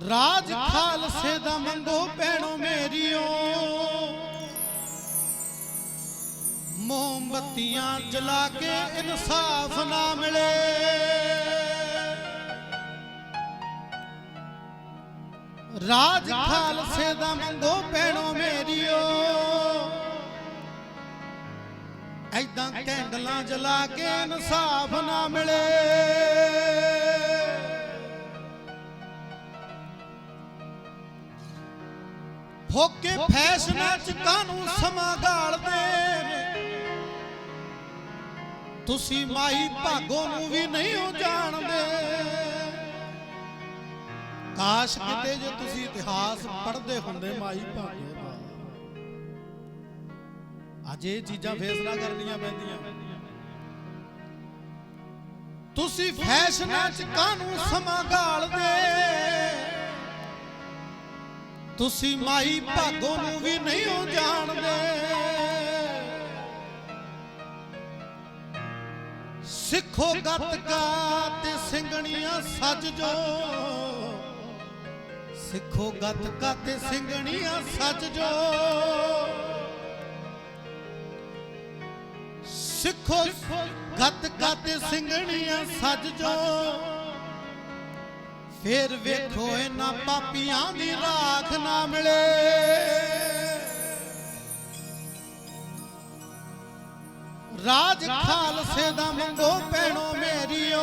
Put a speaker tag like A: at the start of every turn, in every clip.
A: ਰਾਜ ਖਾਲਸੇ ਦਾ ਮੰਗੋ ਭੈਣੋ ਮੇਰੀਓ। ਮੋਮਬੱਤੀਆਂ ਜਲਾ ਕੇ ਇਨਸਾਫ ਨਾ ਮਿਲੇ। ਰਾਜ ਖਾਲਸੇ ਦਾ ਮੰਗੋ ਭੈਣੋ ਮੇਰੀਓ। ਐਦਾਂ ਕੈਂਡਲਾਂ ਜਲਾ ਕੇ ਇਨਸਾਫ ਨਾ ਮਿਲੇ। ਫੋਕੇ ਫੈਸ਼ਨਾਂ ਚ ਕਾਨੂੰ ਸਮਾਂ ਗਾਲਦੇ ਤੁਸੀਂ ਮਾਈ ਭਾਗੋ ਨੂੰ ਵੀ ਨਹੀਂ ਹੋ ਜਾਣਦੇ। ਕਾਸ਼ ਕਿਤੇ ਜੇ ਤੁਸੀਂ ਇਤਿਹਾਸ ਪੜ੍ਹਦੇ ਹੁੰਦੇ ਮਾਈ ਭਾਗੋ ਦਾ। ਅੱਜ ਇਹ ਚੀਜ਼ਾਂ ਫੈਸਲਾ ਕਰਨੀਆਂ ਪੈਂਦੀਆਂ। ਤੁਸੀਂ ਫੈਸ਼ਨਾਂ ਚ ਕਾਨੂੰ ਸਮਾਂ ਗਾਲਦੇ? ਤੁਸੀਂ ਮਾਈ ਭਾਗੋ ਨੂੰ ਵੀ ਨਹੀਂ ਹੋ ਜਾਣਦੇ। ਸਿੱਖੋ ਗੱਤਕਾ ਤੇ ਸਿੰਘਣੀਆਂ ਸੱਜ ਜੋ ਸਿੱਖੋ ਗੱਤਕਾ ਤੇ ਸਿੰਘਣੀਆਂ ਸੱਜ ਜੋ ਸਿੱਖੋ ਗੱਤਕਾ ਤੇ ਸਿੰਘਣੀਆਂ ਸੱਜ ਜੋ ਫੇਰ ਵੇਖੋ ਇਹਨਾਂ ਪਾਪੀਆਂ ਦੀ ਰਾਖ ਨਾ ਮਿਲੇ। ਰਾਜ ਖਾਲਸੇ ਦਾ ਮੰਗੋ ਭੈਣੋ ਮੇਰੀਓ।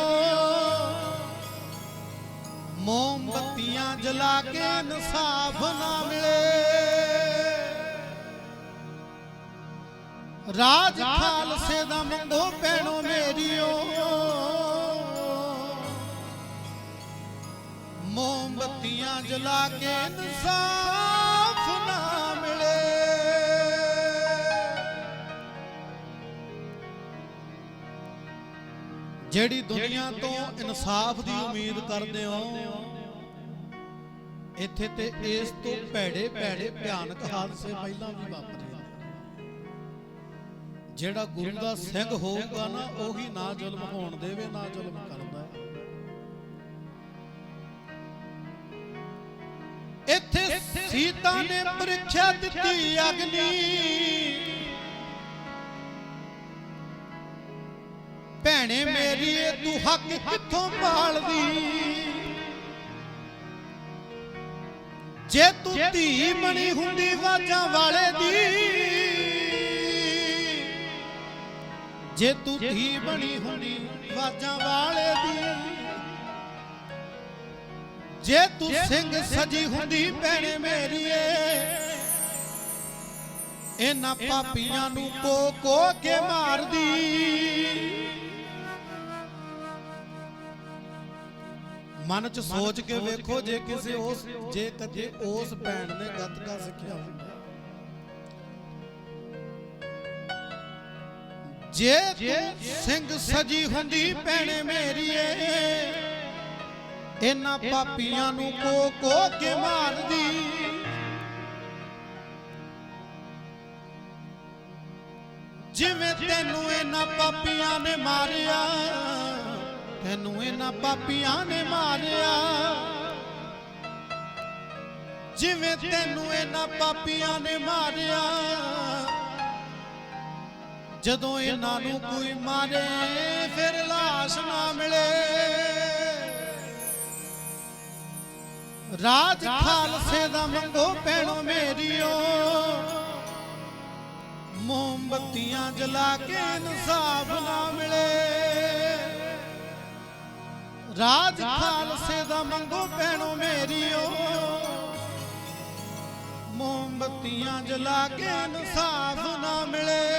A: ਮੋਮਬੱਤੀਆਂ ਜਲਾ ਕੇ ਇਨਸਾਫ ਨਾ ਮਿਲੇ। ਰਾਜ ਖਾਲਸੇ ਦਾ ਮੰਗੋ ਭੈਣੋ ਮੇਰੀਓ। ਮੋਮਬੱਤੀਆਂ ਜਲਾ ਕੇ ਇਨਸਾਫ ਨਾ ਮਿਲੇ। ਜਿਹੜੀ ਦੁਨੀਆ ਤੋਂ ਇਨਸਾਫ ਦੀ ਉਮੀਦ ਕਰਦੇ ਹੋ, ਇੱਥੇ ਤੇ ਇਸ ਤੋਂ ਭੈੜੇ ਭੈੜੇ ਭਿਆਨਕ ਹਾਦਸੇ ਪਹਿਲਾਂ ਵੀ ਵਾਪਰੇ ਜਿਹੜਾ ਗੁਰੂ ਦਾ ਸਿੰਘ ਹੋਊਗਾ ਨਾ, ਉਹੀ ਨਾ ਜ਼ੁਲਮ ਹੋਣ ਦੇਵੇ, ਨਾ ਜ਼ੁਲਮ ਕਰਦਾ ਹੈ ਇੱਥੇ ਸੀਤਾ ਨੇ ਪ੍ਰੀਖਿਆ ਦਿੱਤੀ ਅਗਨੀ। ਭੈਣੇ ਮੇਰੀ ਇਹ ਤੂੰ ਹੱਕ ਕਿੱਥੋਂ ਪਾਲਦੀ ਜੇ ਤੂੰ ਧੀ ਬਣੀ ਹੁੰਦੀ ਵਾਜਾਂ ਵਾਲੇ ਦੀ। ਜੇ ਤੂੰ ਧੀ ਬਣੀ ਹੁੰਦੀ ਵਾਜਾਂ ਵਾਲੇ ਦੀ। ਜੇ ਤੂੰ ਸਿੰਘ ਸਜੀ ਹੁੰਦੀ ਭੈਣੇ ਮੇਰੀਏ ਇਹਨਾਂ ਪਾਪੀਆਂ ਨੂੰ ਕੋ ਕੋ ਕੇ ਮਾਰਦੀ। ਮਨ ਚ ਸੋਚ ਕੇ ਵੇਖੋ ਜੇ ਕਿਸੇ ਉਸ ਜੇ ਕਦੇ ਉਸ ਭੈਣ ਨੇ ਗੱਤਕਾ ਸਿੱਖਿਆ ਹੁੰਦਾ ਜੇ ਤੂੰ ਸਿੰਘ ਸਜੀ ਹੁੰਦੀ ਭੈਣੇ ਮੇਰੀਏ। ਇਹਨਾਂ ਪਾਪੀਆਂ ਨੂੰ ਕੋ ਕੋ ਕੇ ਮਾਰਦੀ। ਜਿਵੇਂ ਤੈਨੂੰ ਇਹਨਾਂ ਪਾਪੀਆਂ ਨੇ ਮਾਰਿਆ ਤੈਨੂੰ ਇਹਨਾਂ ਪਾਪੀਆਂ ਨੇ ਮਾਰਿਆ। ਜਿਵੇਂ ਤੈਨੂੰ ਇਹਨਾਂ ਪਾਪੀਆਂ ਨੇ ਮਾਰਿਆ। ਜਦੋਂ ਇਹਨਾਂ ਨੂੰ ਕੋਈ ਮਾਰੇ ਫਿਰ লাশ ਨਾ ਮਿਲੇ। ਰਾਜ ਖਾਲਸੇ ਦਾ ਮੰਗੋ ਭੈਣੋ ਮੇਰੀਓ। ਮੋਮਬੱਤੀਆਂ ਜਲਾ ਕੇ ਇਨਸਾਫ ਨਾ ਮਿਲੇ। ਰਾਜ ਖਾਲਸੇ ਦਾ ਮੰਗੋ ਭੈਣੋ ਮੇਰੀਓ। ਮੋਮਬੱਤੀਆਂ ਜਲਾ ਕੇ ਇਨਸਾਫ ਨਾ ਮਿਲੇ।